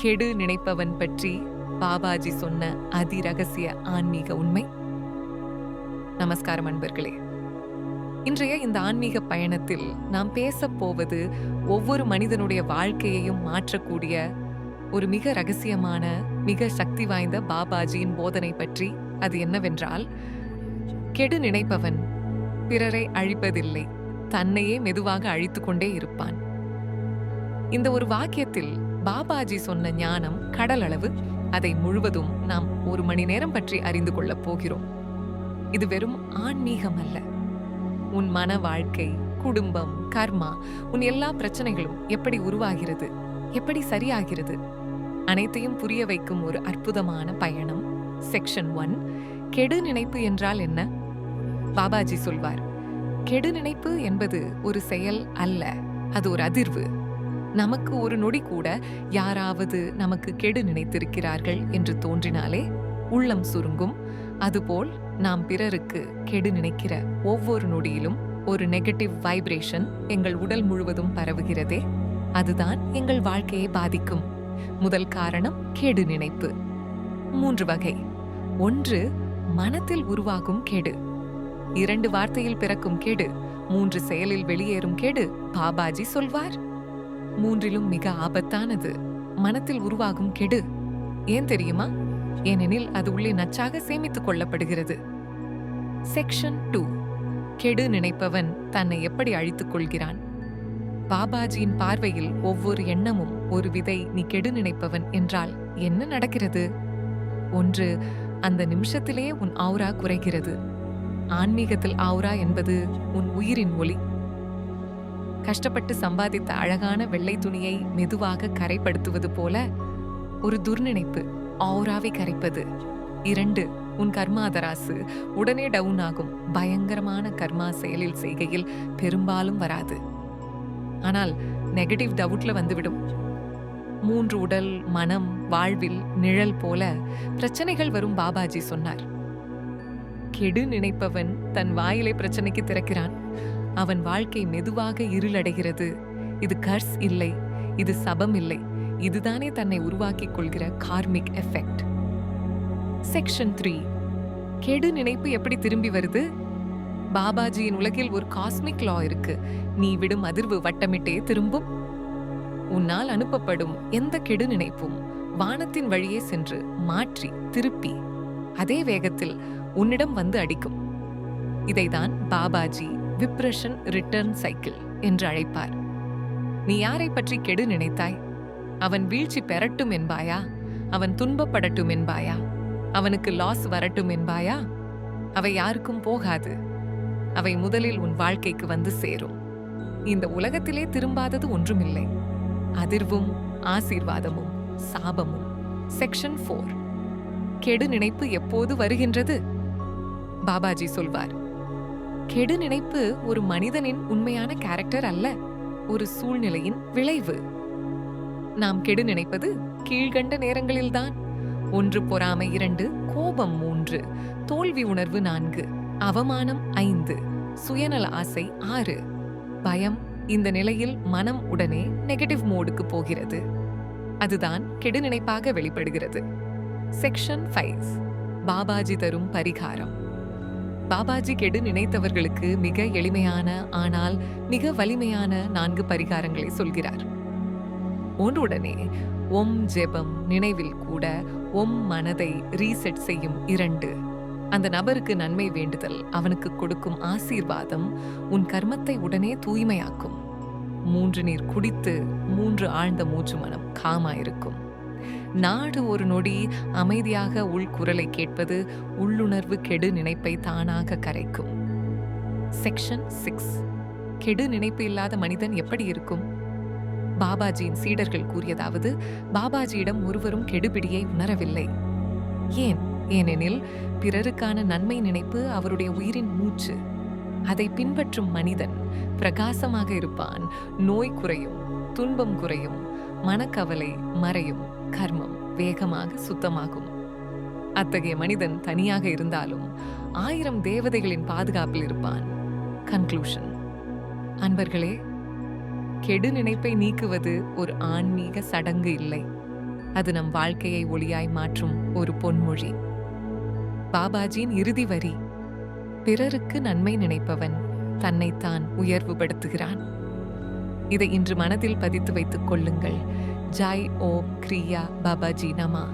கெடு நினைப்பவன் பற்றி பாபாஜி சொன்ன அதிரகசிய ஆன்மீக உண்மை. நமஸ்காரம் அன்பர்களே. இன்றைய இந்த ஆன்மீக பயணத்தில் நாம் பேசப்போவது ஒவ்வொரு மனிதனுடைய வாழ்க்கையையும் மாற்றக்கூடிய ஒரு மிக ரகசியமான மிக சக்தி வாய்ந்த பாபாஜியின் போதனை பற்றி அது என்னவென்றால் கெடு நினைப்பவன் பிறரை அழிப்பதில்லை தன்னையே மெதுவாக அழித்து கொண்டே இருப்பான். இந்த ஒரு வாக்கியத்தில் பாபாஜி சொன்ன ஞானம் கடல் அளவு அதை முழுவதும் நாம் ஒரு மணி நேரம் பற்றி அறிந்து கொள்ளப் போகிறோம். இது வெறும் ஆன்மீகம் அல்ல உன் மன வாழ்க்கை குடும்பம் கர்மா உன் எல்லா பிரச்சனைகளும் எப்படி உருவாகிறது எப்படி சரியாகிறது அனைத்தையும் புரிய வைக்கும் ஒரு அற்புதமான பயணம். செக்ஷன் ஒன் கெடு நினைப்பு என்றால் என்ன? பாபாஜி சொல்வார் கெடு நினைப்பு என்பது ஒரு செயல் அல்ல அது ஒரு அதிர்வு. நமக்கு ஒரு நொடி கூட யாராவது நமக்கு கெடு நினைத்திருக்கிறார்கள் என்று தோன்றினாலே உள்ளம் சுருங்கும். அதுபோல் நாம் பிறருக்கு கெடு நினைக்கிற ஒவ்வொரு நொடியிலும் ஒரு நெகட்டிவ் வைப்ரேஷன் எங்கள் உடல் முழுவதும் பரவுகிறதே அதுதான் எங்கள் வாழ்க்கையை பாதிக்கும். முதல் காரணம் கெடு நினைப்பு. மூன்று வகை. ஒன்று மனத்தில் உருவாகும் கெடு. இரண்டு வார்த்தையில் பிறக்கும் கெடு மூன்று செயலில் வெளியேறும் கெடு பாபாஜி சொல்வார். மூன்றிலும் மிக ஆபத்தானது. மனத்தில் உருவாகும் கெடு. ஏன் தெரியுமா? ஏனெனில் அது உள்ளே நச்சாக சேமித்துக் கொள்ளப்படுகிறது. செக்ஷன் டூ கெடு நினைப்பவன் தன்னை எப்படி அழித்துக் கொள்கிறான்? பாபாஜியின் பார்வையில் ஒவ்வொரு எண்ணமும் ஒரு விதை நீ கெடு நினைப்பவன் என்றால் என்ன நடக்கிறது? ஒன்று அந்த நிமிஷத்திலே உன் ஆவுரா குறைகிறது. ஆன்மீகத்தில் ஆவுரா என்பது உன் உயிரின் ஒளி கஷ்டப்பட்டு சம்பாதித்த அழகான வெள்ளை துணியை மெதுவாக கரைப்படுத்துவது போல ஒரு துர்நினைப்பு ஆவுராவை கரைப்பது. இரண்டு உன் கர்மாதராசு உடனே டவுன் ஆகும். பயங்கரமான கர்மா செயலில் செய்கையில் பெரும்பாலும் வராது. ஆனால் நெகட்டிவ் டவுட்ல வந்துவிடும். மூன்று உடல் மனம் வாழ்வில் நிழல் போல பிரச்சனைகள் வரும் பாபாஜி சொன்னார். கெடு நினைப்பவன் தன் வாயிலை பிரச்சனைக்கு திறக்கிறான். அவன் வாழ்க்கை மெதுவாக இருளடைகிறது. இது கர்ஸ் இல்லை இது சபம் இல்லை. இதுதானே தன்னை உருவாக்கிக் கொள்கிற கார்மிக் எஃபெக்ட். Section three. கெடு நினைப்பு எப்படி திரும்பி வருது? பாபாஜியின் உலகில் ஒரு காஸ்மிக் லா இருக்கு. நீ விடும் அதிர்வு வட்டமிட்டே திரும்பும். உன்னால் அனுப்பப்படும் எந்த கெடு நினைப்பும் வானத்தின் வழியே சென்று மாற்றி திருப்பி அதே வேகத்தில் உன்னிடம் வந்து அடிக்கும். இதைதான் பாபாஜி விப்ரஷன் ரிட்டர்ன் சைக்கிள் என்று அழைப்பார். நீ யாரை பற்றி கெடு நினைத்தாய்? அவன் வீழ்ச்சி பெறட்டும் என்பாயா? அவன் துன்பப்படட்டும் என்பாயா? அவனுக்கு லாஸ் வரட்டும் என்பாயா? அவை யாருக்கும் போகாது. அவை முதலில் உன் வாழ்க்கைக்கு வந்து சேரும். இந்த உலகத்திலே திரும்பாதது ஒன்றுமில்லை. அதிர்வும் ஆசீர்வாதமும் சாபமும். செக்ஷன் ஃபோர் கெடு நினைப்பு எப்போது வருகின்றது? பாபாஜி சொல்வார். கெடு நினைப்பு ஒரு மனிதனின் உண்மையான கேரக்டர் அல்ல ஒரு சூழ்நிலையின் விளைவு. நாம் கெடு நினைப்பது கீழ்கண்ட நேரங்களில்தான். ஒன்று பொறாமை இரண்டு கோபம் மூன்று தோல்வி உணர்வு நான்கு அவமானம் ஐந்து சுயநல ஆசை ஆறு. பயம் இந்த நிலையில் மனம் உடனே நெகட்டிவ் மோடுக்கு போகிறது. அதுதான் கெடு நினைப்பாக வெளிப்படுகிறது. செக்ஷன் ஃபைவ் பாபாஜி தரும் பரிகாரம். பாபாஜி கெடு நினைத்தவர்களுக்கு மிக எளிமையான ஆனால் மிக வலிமையான நான்கு பரிகாரங்களை சொல்கிறார். ஒன்றுடனே ஒம் ஜெபம் நினைவில் கூட ஒம் மனதை ரீசெட் செய்யும் இரண்டு. அந்த நபருக்கு நன்மை வேண்டுதல் அவனுக்கு கொடுக்கும் ஆசீர்வாதம் உன் கர்மத்தை உடனே தூய்மையாக்கும். மூன்று நீர் குடித்து மூன்று ஆழ்ந்த மூச்சு மனம் காமாயிருக்கும். நாடு ஒரு நொடி அமைதியாக உள்குரலை கேட்பது உள்ளுணர்வு கெடு நினைப்பை தானாக கரைக்கும். செக்ஷன் சிக்ஸ் கெடு நினைப்பு இல்லாத மனிதன் எப்படி இருக்கும்? பாபாஜியின் சீடர்கள் கூறியதாவது பாபாஜியிடம் ஒருவரும் கெடுபிடியை உணரவில்லை. ஏன்? ஏனெனில் பிறருக்கான நன்மை நினைப்பு அவருடைய உயிரின் மூச்சு. அதை பின்பற்றும் மனிதன் பிரகாசமாக இருப்பான் நோய் குறையும். துன்பம் குறையும் மனக்கவலை மறையும் கர்மம் வேகமாக சுத்தமாகும். அத்தகைய மனிதன் தனியாக இருந்தாலும் ஆயிரம் தேவதைகளின் பாதுகாப்பில் இருப்பான். கன்க்ளூஷன் அன்பர்களே கெடு நினைப்பை நீக்குவது ஒரு ஆன்மீக சடங்கு இல்லை. அது நம் வாழ்க்கையை ஒளியாய் மாற்றும் ஒரு பொன்மொழி. பாபாஜியின் இறுதி வரி பிறருக்கு நன்மை நினைப்பவன் தன்னைத்தான் உயர்வுபடுத்துகிறான். இதை இன்று மனதில் பதித்து வைத்துக் கொள்ளுங்கள். ஜாய் ஓ கிரியா பாபாஜி நமா.